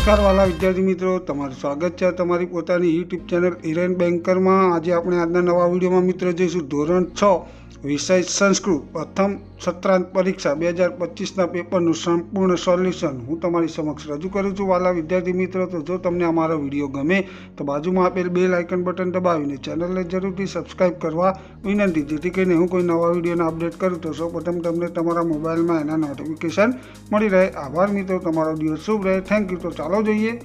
નમસ્કાર વાલા વિદ્યાર્થી મિત્રો, તમારું સ્વાગત છે તમારી પોતાની યુટ્યુબ ચેનલ હિરેન બેન્કરમાં. આજે આપણે આજના નવા વિડીયોમાં મિત્રો જોઈશું ધોરણ છ વિષય સંસ્કૃત પ્રથમ સત્રાંત પરીક્ષા બે હજાર પચીસના પેપરનું સંપૂર્ણ સોલ્યુશન હું તમારી સમક્ષ રજૂ કરું છું. વાલા વિદ્યાર્થી મિત્રો, તો જો તમને અમારો વીડિયો ગમે, તો બાજુમાં આપેલ બે લાઇકન બટન દબાવીને ચેનલને જરૂરથી સબસ્ક્રાઇબ કરવા વિનંતી. જેથી કરીને હું કોઈ નવા વિડીયોને અપડેટ કરું, તો સૌપ્રથમ તમને તમારા મોબાઈલમાં એના નોટિફિકેશન મળી રહે. આભાર મિત્રો, તમારો દિવસ શુભ રહે. Thank you. તો ચાલો જોઈએ.